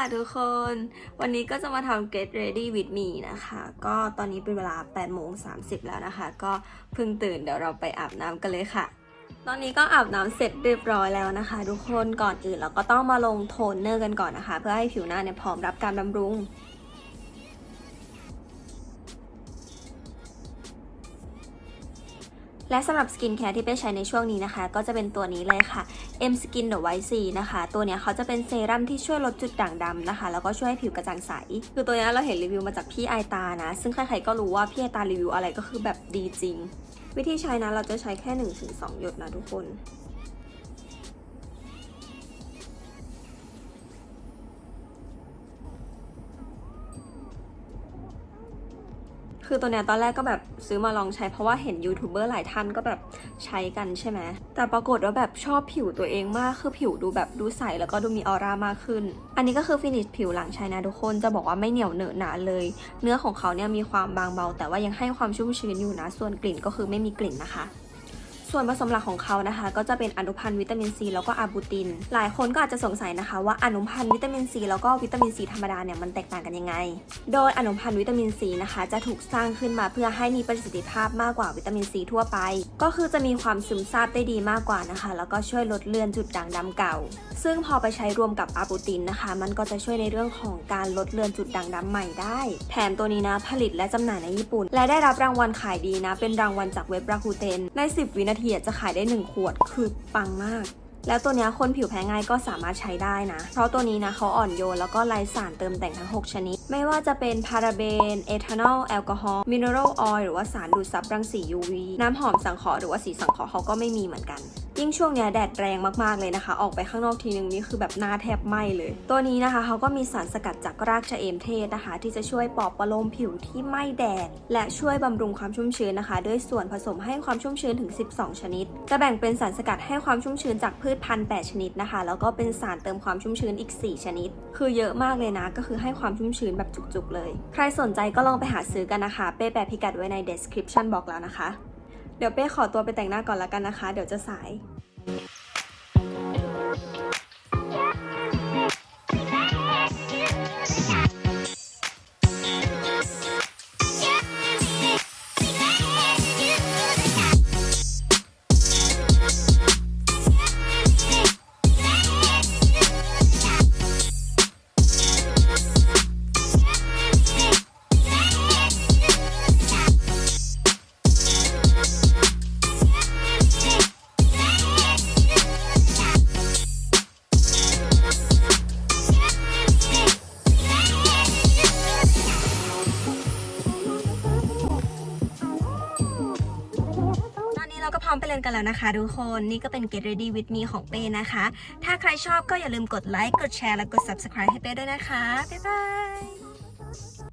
่ะทุกคน วันนี้ก็จะมาทำ get ready with me นะคะ ก็ตอนนี้เป็นเวลา8โมง30 แล้วนะคะ ก็เพิ่งตื่นเดี๋ยวเราไปอาบน้ำกันเลยค่ะ ตอนนี้ก็อาบน้ำเสร็จเรียบร้อยแล้วนะคะ ทุกคนก่อนอื่นเราก็ต้องมาลงโทนเนอร์กันก่อนนะคะ เพื่อให้ผิวหน้าเนี่ยพร้อมรับการบำรุง และสำหรับสกินแคร์ที่ไปใช้ในช่วงนี้นะคะ ก็จะเป็นตัวนี้เลยค่ะ M Skin The White C นะคะ ตัวเนี้ยเขาจะเป็นเซรั่มที่ช่วยลดจุดด่างดำนะคะ แล้วก็ช่วยให้ผิวกระจ่างใส คือตัวนี้เราเห็นรีวิวมาจากพี่ไอตานะ ซึ่งใครๆก็รู้ว่าพี่ไอตารีวิวอะไรก็คือแบบดีจริง วิธีใช้นะเราจะใช้แค่ 1-2 หยดนะทุกคน คือตัวเนี้ยตอนแรกก็แบบซื้อมาลองใช้เพราะว่าเห็นยูทูบเบอร์หลายท่านก็แบบใช้กันใช่ไหมแต่ปรากฏว่าแบบชอบผิวตัวเองมากคือผิวดูแบบดูใสแล้วก็ดูมีออร่ามากขึ้น อันนี้ก็คือฟินิชผิวหลังใช้นะทุกคนจะบอกว่าไม่เหนียวเหนอะหนาเลย เนื้อของเขาเนี่ยมีความบางเบา แต่ว่ายังให้ความชุ่มชื้นอยู่นะ ส่วนกลิ่นก็คือไม่มีกลิ่นนะคะ ส่วนผสมหลักของเขานะคะ ก็จะเป็นอนุพันธ์วิตามินซีแล้วก็อาบูติน หลายคนก็อาจจะสงสัยนะคะว่าอนุพันธ์วิตามินซีแล้วก็วิตามินซีธรรมดาเนี่ยมันแตกต่างกันยังไง โดยอนุพันธ์วิตามินซีนะคะจะถูกสร้างขึ้นมาเพื่อให้มีประสิทธิภาพมากกว่าวิตามินซีทั่วไป ก็คือจะมีความซึมซาบได้ดีมากกว่านะคะ แล้วก็ช่วยลดเลือนจุดด่างดำเก่า ซึ่งพอไปใช้รวมกับอาบูตินนะคะ มันก็จะช่วยในเรื่องของการลดเลือนจุดด่างดำใหม่ได้ แถมตัวนี้นะผลิตและจำหน่ายในญี่ปุ่น และได้รับรางวัลขายดีนะเป็นรางวัลจากเว็บราคูเตนใน 10 วินาทีจะขายได้ 1 ขวดคือปังมาก แล้วตัวนี้คนผิวแพ้ง่ายก็สามารถใช้ได้นะ เพราะตัวนี้นะเขาอ่อนโยนแล้วก็ไร้สารเติมแต่งทั้ง 6 ชนิด ไม่ว่าจะเป็นพาราเบน เอทานอล แอลกอฮอล์ มินเนอรัลออยล์หรือว่าสารดูดซับรังสี UV น้ำหอมสังเคราะห์หรือว่าสีสังเคราะห์เขาก็ไม่มีเหมือนกัน ยิ่งช่วงเนี้ยแดดแรงมากๆเลยนะคะ ออกไปข้างนอกทีนึงนี่คือแบบหน้าแทบไหม้เลย ตัวนี้นะคะเขาก็มีสารสกัดจากรากชะเอมเทศนะคะ ที่จะช่วยปลอบประโลมผิวที่ไหม้แดด และช่วยบำรุงความชุ่มชื้นนะคะ ด้วยส่วนผสมให้ความชุ่มชื้นถึง 12 ชนิด จะแบ่งเป็นสารสกัดให้ความชุ่มชื้นจากพืชพันธุ์8ชนิดนะคะ แล้วก็เป็นสารเติมความชุ่มชื้นอีก 4 ชนิด คือเยอะมากเลยนะ ก็คือให้ความชุ่มชื้นแบบจุกๆเลย ใครสนใจก็ลองไปหาซื้อกันนะคะ เป้แปะพิกัดไว้ใน description บอกแล้วนะคะ เดี๋ยวเป้ขอตัวไปแต่งหน้าก่อนละกันนะคะ เดี๋ยวจะสาย ก็พร้อมไปเล่นกันแล้วนะคะทุกคนนี่ก็เป็น Get Ready with Me ของเป้นะคะ ถ้าใครชอบก็อย่าลืมกดไลค์กดแชร์และกด Subscribe ให้เป้ด้วยนะคะ บ๊ายบาย